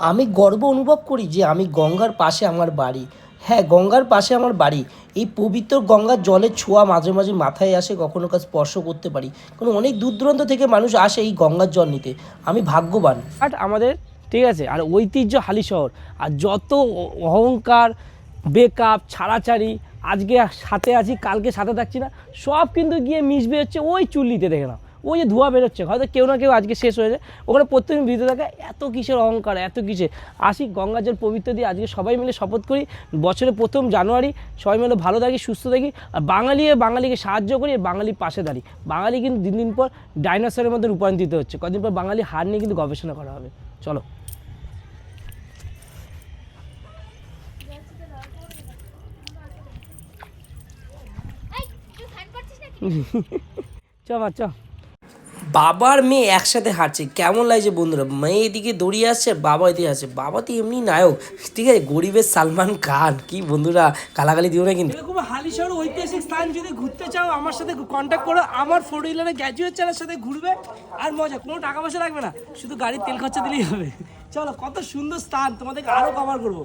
আমি গর্ব অনুভব করি যে আমি গঙ্গার পাশে আমার বাড়ি। হ্যাঁ গঙ্গার পাশে আমার বাড়ি। এই পবিত্র গঙ্গার জলের ছোঁয়া মাঝে মাঝে মাথায় আসে, কখনো কাজ স্পর্শ করতে পারি। কারণ অনেক দূর দূরান্ত থেকে মানুষ আসে এই গঙ্গার জল নিতে। আমি ভাগ্যবান। আর আমাদের, ঠিক আছে, আর ঐতিহ্য হালি শহর। আর যত অহংকার বেকআপ ছাড়াছাড়ি, আজকে সাথে আছি, কালকে সাথে থাকছি না, সব কিন্তু গিয়ে মিশবে হচ্ছে ওই চুল্লিতে দেখে নাও। ওই যে ধোঁয়া বেরোচ্ছে হয়তো কেউ না কেউ আজকে শেষ হয়ে যায় ওখানে প্রত্যেকদিন ভিতরে থাকে এত কিসের অহংকার এত কিসের? আসি গঙ্গা জল পবিত্র দিয়ে আজকে সবাই মিলে শপথ করি বছরের প্রথম জানুয়ারি সবাই মিলে ভালো থাকি সুস্থ থাকি আর বাঙালি বাঙালিকে সাহায্য করি আর বাঙালির পাশে দাঁড়ি। বাঙালি কিন্তু দিন দিন পর ডাইনোসরের মধ্যে রূপান্তরিত হচ্ছে। কদিন পর বাঙালি হার নিয়ে কিন্তু গবেষণা করা হবে। চলো। চ বাচ্চা বাবার মেয়ে একসাথে হাঁটছে। কেমন লাগছে বন্ধুরা? মেয়ে এদিকে দৌড়িয়ে আসছে আর বাবা এদিকে আসছে বাবা তো এমনি নায়ক। ঠিক আছে, গরিবের সালমান খান। কি বন্ধুরা, গালাগালি দিও না কিন্তু। এরকম হালিশহর ঐতিহাসিক স্থান যদি ঘুরতে চাও, আমার সাথে কন্ট্যাক্ট করো। আমার ফোর হুইলারে গ্র্যাজুয়েট চ্যানেলের সাথে ঘুরবে। আর মজা, কোনো টাকা পয়সা লাগবে না। শুধু গাড়ির তেল খরচা দিলেই হবে। চলো, কত সুন্দর স্থান। তোমাদেরকে আরও কভার করব।